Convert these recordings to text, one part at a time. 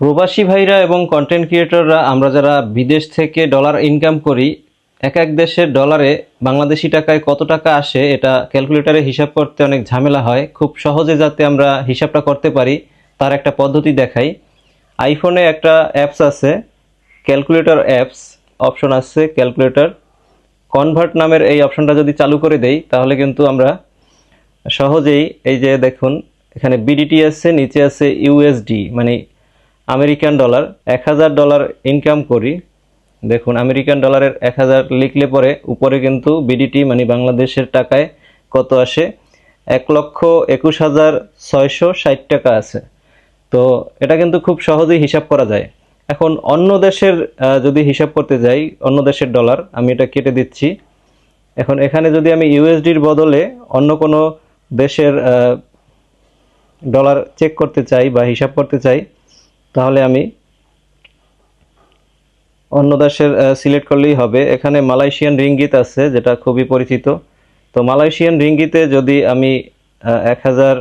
প্রবাসী ভাইরা এবং কন্টেন্ট ক্রিয়েটররা আমরা যারা বিদেশ থেকে ডলার ইনকাম করি, এক এক দেশের ডলারে বাংলাদেশি টাকায় কত টাকা আসে, এটা ক্যালকুলেটরে হিসাব করতে অনেক ঝামেলা হয়। খুব সহজে যাতে আমরা হিসাবটা করতে পারি, তার একটা পদ্ধতি দেখাই। আইফোনে একটা অ্যাপস আছে ক্যালকুলেটর অ্যাপস অপশন আছে ক্যালকুলেটর কনভার্ট নামের এই অপশনটা যদি চালু করে দেই, তাহলে কিন্তু আমরা সহজেই এই যে দেখুন, এখানে বিডিটি আছে, নিচে আছে ইউএসডি মানে আমেরিকান ডলার, এক হাজার ডলার ইনকাম করি। দেখুন, আমেরিকান ডলারের এক হাজার লিখলে পরে উপরে কিন্তু বিডিটি মানে বাংলাদেশের টাকায় কত আসে? এক লক্ষ একুশ হাজার ছয়শো ষাট টাকা আছে। তো এটা কিন্তু খুব সহজেই হিসাব করা যায়। এখন অন্য দেশের যদি হিসাব করতে যাই, অন্য দেশের ডলার, আমি এটা কেটে দিচ্ছি। এখন এখানে যদি আমি ইউএসডির বদলে অন্য কোনো দেশের ডলার চেক করতে চাই বা হিসাব করতে চাই তাহলে আমি অন্য দেশের সিলেক্ট করলেই হবে। এখানে মালয়েশিয়ান রিঙ্গিত আছে, যেটা খুবই পরিচিত। তো মালয়েশিয়ান রিঙ্গিতে যদি আমি এক হাজার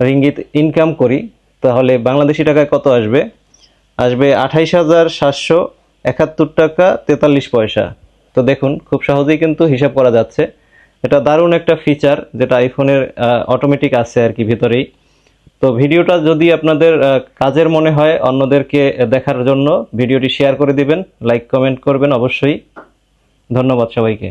রিঙ্গিত ইনকাম করি, তাহলে বাংলাদেশি টাকায় কত আসবে? আসবে আঠাইশ হাজার সাতশো একাত্তর টাকা তেতাল্লিশ পয়সা। তো দেখুন, খুব সহজেই কিন্তু হিসাব করা যাচ্ছে। এটা দারুণ একটা ফিচার যেটা আইফোনের অটোমেটিক আছে আর কি ভিতরেই। তো ভিডিওটা যদি আপনাদের কাজের মনে হয় অন্যদেরকে দেখার জন্য, ভিডিওটি শেয়ার করে দিবেন লাইক কমেন্ট করবেন অবশ্যই। ধন্যবাদ সবাইকে।